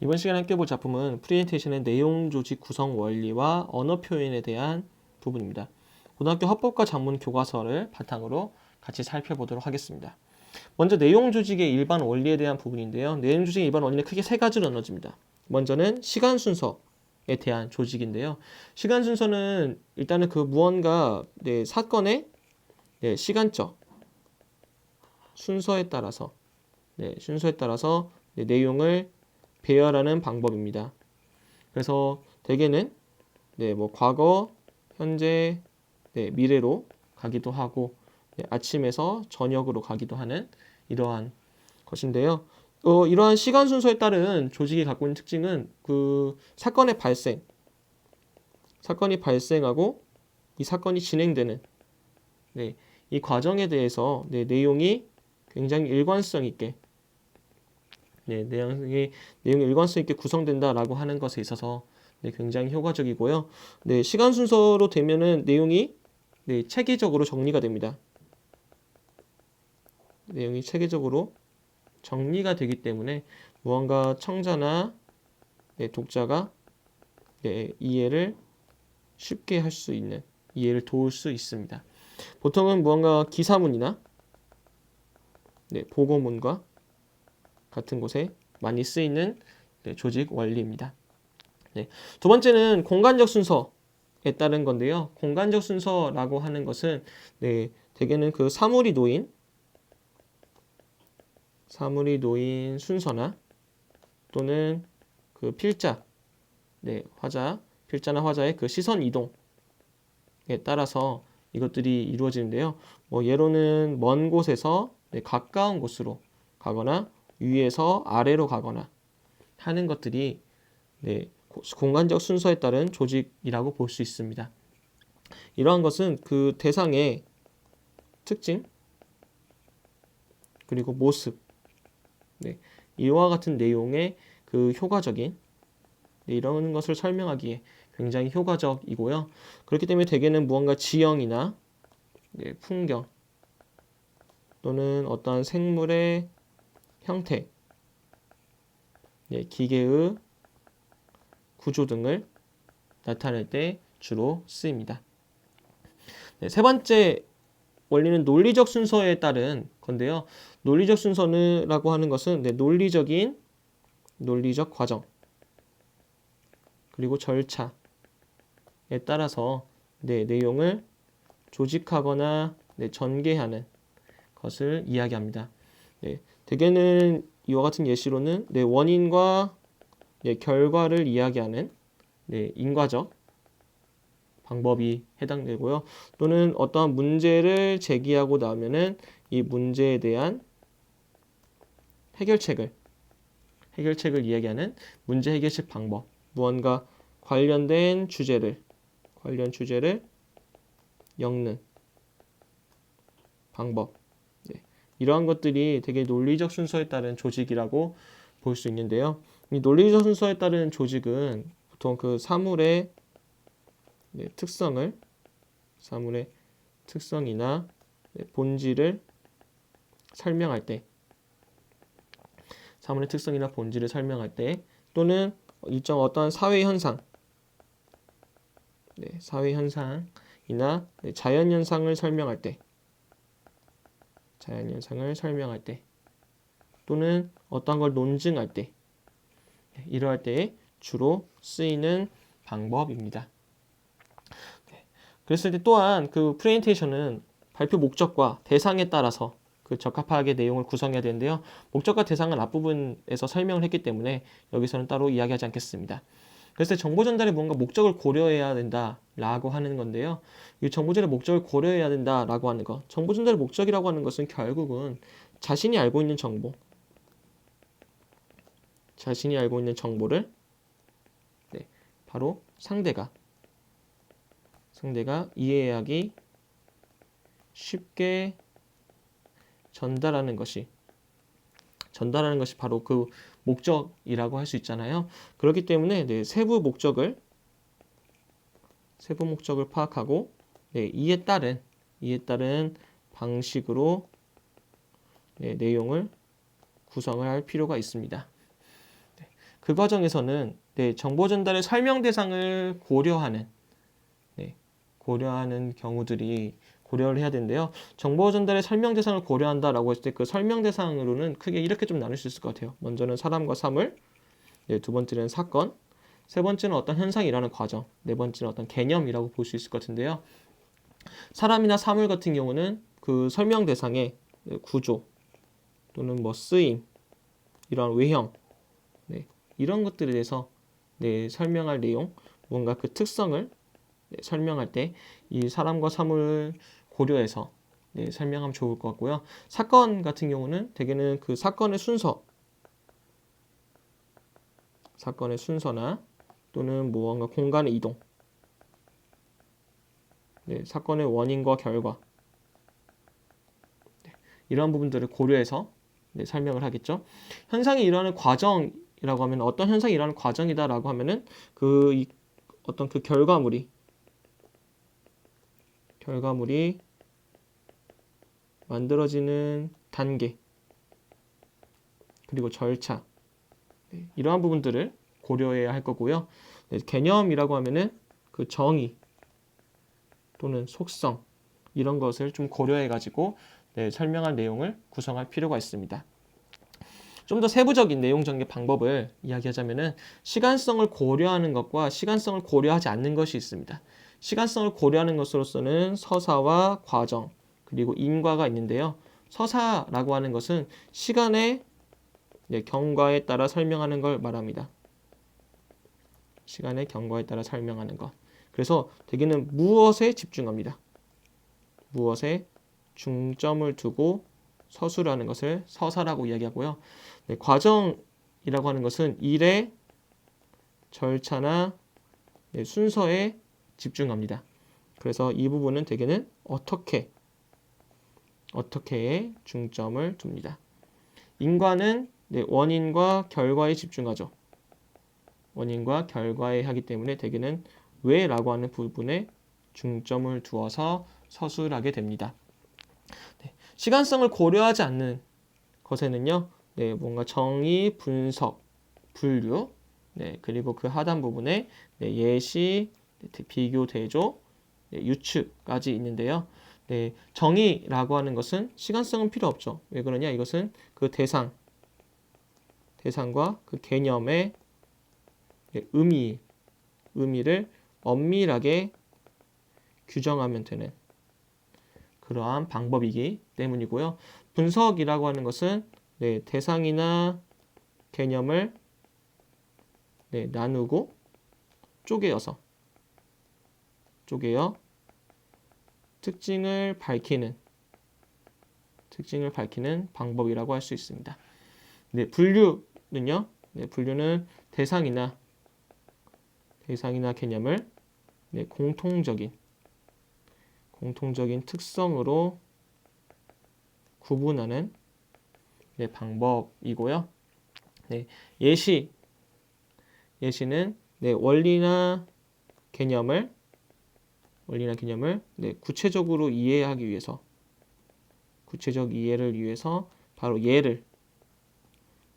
이번 시간에 함께 볼 작품은 프리젠테이션의 내용 조직 구성 원리와 언어 표현에 대한 부분입니다. 고등학교 헌법과 작문 교과서를 바탕으로 같이 살펴보도록 하겠습니다. 먼저 내용 조직의 일반 원리에 대한 부분인데요. 내용 조직의 일반 원리는 크게 세 가지로 나눠집니다. 먼저는 시간 순서 에 대한 조직인데요. 시간 순서는 일단은 그 무언가 네, 사건의 네, 시간적 순서에 따라서 네, 순서에 따라서 네, 내용을 배열하는 방법입니다. 그래서 대개는 네, 뭐 과거, 현재, 네, 미래로 가기도 하고 네, 아침에서 저녁으로 가기도 하는 이러한 것인데요. 어, 이러한 시간 순서에 따른 조직이 갖고 있는 특징은 그 사건의 발생, 사건이 발생하고 이 사건이 진행되는 네, 이 과정에 대해서 네, 내용이 굉장히 일관성 있게 네, 내용이 내용이 일관성 있게 구성된다라고 하는 것에 있어서 네, 굉장히 효과적이고요. 네, 시간 순서로 되면은 내용이 네, 체계적으로 정리가 됩니다. 내용이 체계적으로 정리가 되기 때문에 무언가 청자나 네, 독자가 네, 이해를 쉽게 할 수 있는 이해를 도울 수 있습니다. 보통은 무언가 기사문이나 네, 보고문과 같은 곳에 많이 쓰이는 네, 조직 원리입니다. 네, 두 번째는 공간적 순서에 따른 건데요. 공간적 순서라고 하는 것은 네, 대개는 그 사물이 놓인 사물이 놓인 순서나 또는 그 필자, 네, 화자, 필자나 화자의 그 시선 이동에 따라서 이것들이 이루어지는데요. 뭐 예로는 먼 곳에서 네, 가까운 곳으로 가거나 위에서 아래로 가거나 하는 것들이 네, 고- 공간적 순서에 따른 조직이라고 볼 수 있습니다. 이러한 것은 그 대상의 특징 그리고 모습 네, 이와 같은 내용의 그 효과적인 네, 이런 것을 설명하기에 굉장히 효과적이고요. 그렇기 때문에 대개는 무언가 지형이나 네, 풍경 또는 어떠한 생물의 형태, 네, 기계의 구조 등을 나타낼 때 주로 쓰입니다. 네, 세 번째 원리는 논리적 순서에 따른 건데요. 논리적 순서라고 하는 것은 네, 논리적인 논리적 과정 그리고 절차에 따라서 네, 내용을 조직하거나 네, 전개하는 것을 이야기합니다. 네, 대개는 이와 같은 예시로는 네, 원인과 네, 결과를 이야기하는 네, 인과적 방법이 해당되고요. 또는 어떠한 문제를 제기하고 나면은 이 문제에 대한 해결책을 해결책을 이야기하는 문제 해결책 방법 무언가 관련된 주제를 관련 주제를 엮는 방법 네. 이러한 것들이 되게 논리적 순서에 따른 조직이라고 볼 수 있는데요. 이 논리적 순서에 따른 조직은 보통 그 사물의 네, 특성을 사물의 특성이나 네, 본질을 설명할 때 사물의 특성이나 본질을 설명할 때 또는 일정 어떠한 사회 현상 네, 사회 현상이나 네, 자연 현상을 설명할 때 자연 현상을 설명할 때 또는 어떠한 걸 논증할 때 네, 이러할 때 주로 쓰이는 방법입니다. 네, 그랬을 때 또한 그 프레젠테이션은 발표 목적과 대상에 따라서 그 적합하게 내용을 구성해야 되는데요. 목적과 대상은 앞부분에서 설명을 했기 때문에 여기서는 따로 이야기하지 않겠습니다. 그래서 정보 전달에 뭔가 목적을 고려해야 된다라고 하는 건데요. 이 정보 전달의 목적을 고려해야 된다라고 하는 것. 정보 전달의 목적이라고 하는 것은 결국은 자신이 알고 있는 정보, 자신이 알고 있는 정보를 네, 바로 상대가 상대가 이해하기 쉽게 전달하는 것이 전달하는 것이 바로 그 목적이라고 할 수 있잖아요. 그렇기 때문에 네, 세부 목적을 세부 목적을 파악하고 네, 이에 따른 이에 따른 방식으로 네, 내용을 구성을 할 필요가 있습니다. 네, 그 과정에서는 네, 정보 전달의 설명 대상을 고려하는 네, 고려하는 경우들이 고려를 해야 되는데요. 정보 전달의 설명 대상을 고려한다라고 했을 때 그 설명 대상으로는 크게 이렇게 좀 나눌 수 있을 것 같아요. 먼저는 사람과 사물, 네, 두 번째는 사건, 세 번째는 어떤 현상이 일어나는 과정, 네 번째는 어떤 개념이라고 볼 수 있을 것 같은데요. 사람이나 사물 같은 경우는 그 설명 대상의 구조 또는 뭐 쓰임, 이러한 외형, 네, 이런 것들에 대해서 네, 설명할 내용, 뭔가 그 특성을 네, 설명할 때 이 사람과 사물을 고려해서 네, 설명하면 좋을 것 같고요. 사건 같은 경우는 대개는 그 사건의 순서, 사건의 순서나 또는 무언가 공간의 이동, 네, 사건의 원인과 결과 네, 이러한 부분들을 고려해서 네, 설명을 하겠죠. 현상이 일어나는 과정이라고 하면 어떤 현상이 일어나는 과정이다라고 하면은 그 이, 어떤 그 결과물이 결과물이 만들어지는 단계 그리고 절차 네, 이러한 부분들을 고려해야 할 거고요. 네, 개념이라고 하면은 그 정의 또는 속성 이런 것을 좀 고려해 가지고 네, 설명할 내용을 구성할 필요가 있습니다. 좀 더 세부적인 내용 전개 방법을 이야기하자면은 시간성을 고려하는 것과 시간성을 고려하지 않는 것이 있습니다. 시간성을 고려하는 것으로서는 서사와 과정 그리고 인과가 있는데요. 서사라고 하는 것은 시간의 네, 경과에 따라 설명하는 걸 말합니다. 시간의 경과에 따라 설명하는 것. 그래서 대개는 무엇에 집중합니다. 무엇에 중점을 두고 서술하는 것을 서사라고 이야기하고요. 네, 과정이라고 하는 것은 일의 절차나 네, 순서에 집중합니다. 그래서 이 부분은 대개는 어떻게 어떻게에 중점을 둡니다. 인과는 네, 원인과 결과에 집중하죠. 원인과 결과에 하기 때문에 대개는 왜라고 하는 부분에 중점을 두어서 서술하게 됩니다. 네, 시간성을 고려하지 않는 것에는요, 네, 뭔가 정의, 분석, 분류, 네, 그리고 그 하단 부분에 네, 예시, 네, 비교, 대조, 네, 유추까지 있는데요. 네, 정의라고 하는 것은 시간성은 필요 없죠. 왜 그러냐? 이것은 그 대상, 대상과 그 개념의 네, 의미, 의미를 엄밀하게 규정하면 되는 그러한 방법이기 때문이고요. 분석이라고 하는 것은 네, 대상이나 개념을 네, 나누고 쪼개어서 쪼개어 특징을 밝히는 특징을 밝히는 방법이라고 할 수 있습니다. 네, 분류는요. 네, 분류는 대상이나 대상이나 개념을 네, 공통적인 공통적인 특성으로 구분하는 네, 방법이고요. 네, 예시 예시는 네, 원리나 개념을 원리나 개념을 네, 구체적으로 이해하기 위해서 구체적 이해를 위해서 바로 예를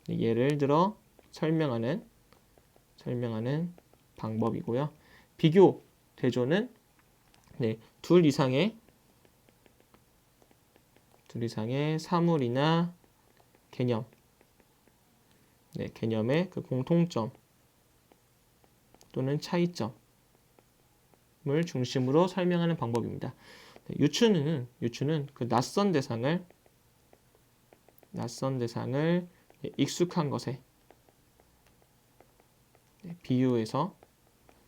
네, 예를 들어 설명하는 설명하는 방법이고요. 비교 대조는 네, 둘 이상의 둘 이상의 사물이나 개념 네, 개념의 그 공통점 또는 차이점 을 중심으로 설명하는 방법입니다. 네, 유추는 유추는 그 낯선 대상을 낯선 대상을 네, 익숙한 것에 네, 비유해서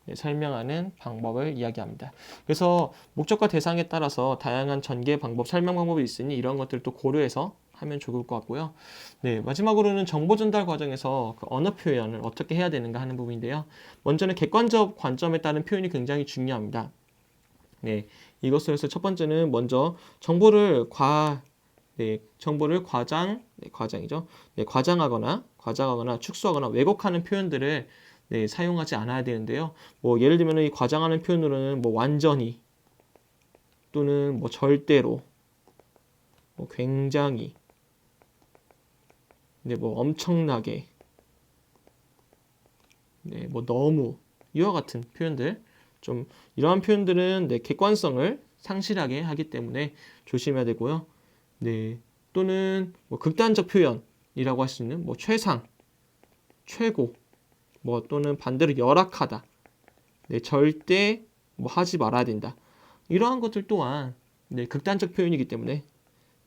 네, 설명하는 방법을 이야기합니다. 그래서 목적과 대상에 따라서 다양한 전개 방법, 설명 방법이 있으니 이런 것들도 고려해서 하면 좋을 것 같고요. 네, 마지막으로는 정보 전달 과정에서 그 언어 표현을 어떻게 해야 되는가 하는 부분인데요. 먼저는 객관적 관점에 따른 표현이 굉장히 중요합니다. 네, 이것을 해서 첫 번째는 먼저 정보를 과 네, 정보를 과장, 네, 과장이죠. 네, 과장하거나 과장하거나 축소하거나 왜곡하는 표현들을 네, 사용하지 않아야 되는데요. 뭐 예를 들면 이 과장하는 표현으로는 뭐 완전히 또는 뭐 절대로 뭐 굉장히 근데 뭐 엄청나게 네, 뭐 너무 이와 같은 표현들 좀 이러한 표현들은 네, 객관성을 상실하게 하기 때문에 조심해야 되고요. 네, 또는 뭐 극단적 표현이라고 할 수 있는 뭐 최상, 최고, 뭐 또는 반대로 열악하다, 네, 절대 뭐 하지 말아야 된다. 이러한 것들 또한 네, 극단적 표현이기 때문에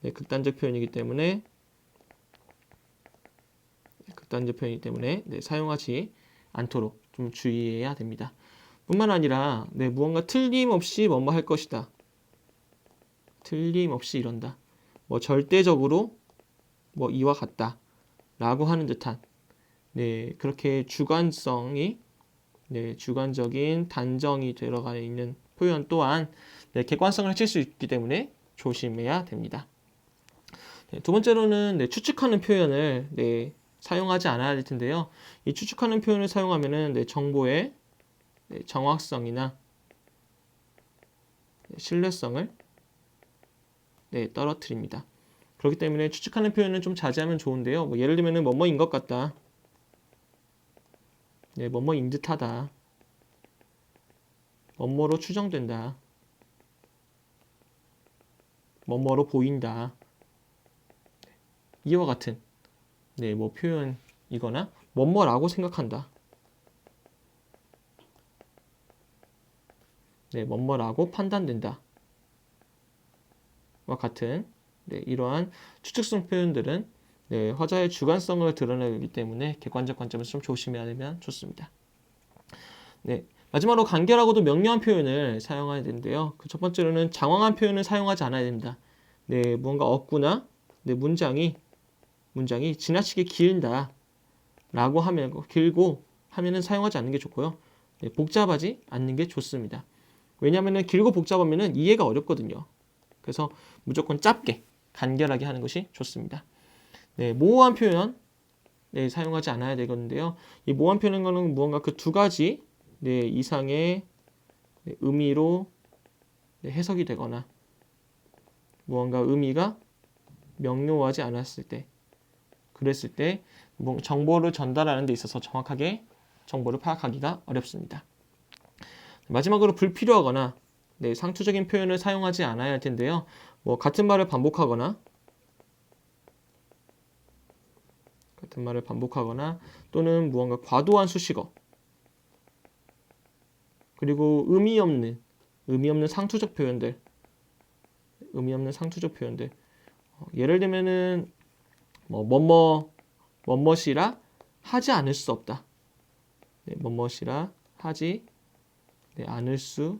네, 극단적 표현이기 때문에 네, 극단적 표현이기 때문에 네, 사용하지 않도록 좀 주의해야 됩니다. 뿐만 아니라 네, 무언가 틀림없이 뭐뭐 할 것이다. 틀림없이 이런다. 뭐 절대적으로 뭐 이와 같다. 라고 하는 듯한 네, 그렇게 주관성이 네, 주관적인 단정이 들어가 있는 표현 또한 네, 객관성을 해칠 수 있기 때문에 조심해야 됩니다. 네, 두 번째로는 네, 추측하는 표현을 네, 사용하지 않아야 될 텐데요. 이 추측하는 표현을 사용하면은 네, 정보의 네, 정확성이나 네, 신뢰성을 네, 떨어뜨립니다. 그렇기 때문에 추측하는 표현은 좀 자제하면 좋은데요. 뭐 예를 들면은 뭐뭐인 것 같다. 네, 뭐뭐인 듯하다. 뭐뭐로 추정된다. 뭐뭐로 보인다. 이와 같은 네, 뭐 표현이거나 뭐뭐라고 생각한다. 네, 뭐뭐라고 판단된다. 와 같은 네, 이러한 추측성 표현들은 네, 화자의 주관성을 드러내기 때문에 객관적 관점에서 좀 조심해야 되면 좋습니다. 네, 마지막으로 간결하고도 명료한 표현을 사용해야 되는데요. 그 첫 번째로는 장황한 표현을 사용하지 않아야 됩니다. 네, 무언가 어구나 네, 문장이 문장이 지나치게 길다 라고 하면 길고 하면은 사용하지 않는 게 좋고요. 네, 복잡하지 않는 게 좋습니다. 왜냐하면 길고 복잡하면은 이해가 어렵거든요. 그래서 무조건 짧게 간결하게 하는 것이 좋습니다. 네, 모호한 표현 네, 사용하지 않아야 되겠는데요. 이 모호한 거는 무언가 그 두 가지 네, 이상의 네, 의미로 네, 해석이 되거나 무언가 의미가 명료하지 않았을 때 그랬을 때뭐 정보를 전달하는 데 있어서 정확하게 정보를 파악하기가 어렵습니다. 마지막으로 불필요하거나 네, 상투적인 표현을 사용하지 않아야 할 텐데요. 뭐 같은 말을 반복하거나 같은 말을 반복하거나 또는 무언가 과도한 수식어 그리고 의미 없는 의미 없는 상투적 표현들 의미 없는 상투적 표현들 어, 예를 들면은 뭐 뭐뭐 뭐뭐이라 하지 않을 수 없다. 네, 뭐뭐이라 하지 네, 않을 수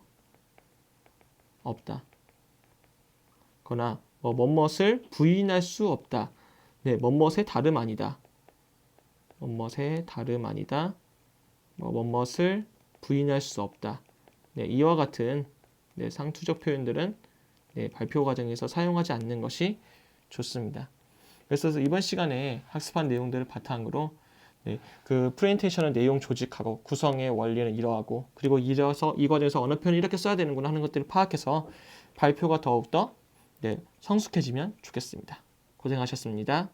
없다. 거나 뭐 뭐뭇을 부인할 수 없다. 네, 뭐뭇의 다름 아니다. 뭐뭇의 다름 아니다. 뭐 뭐뭇을 부인할 수 없다. 네, 이와 같은 네, 상투적 표현들은 네, 발표 과정에서 사용하지 않는 것이 좋습니다. 그래서 이번 시간에 학습한 내용들을 바탕으로 네, 그 프레젠테이션의 내용 조직하고 구성의 원리는 이러하고 그리고 이래서 이 과정에서 어느 표현을 이렇게 써야 되는구나 하는 것들을 파악해서 발표가 더욱더 네, 성숙해지면 좋겠습니다. 고생하셨습니다.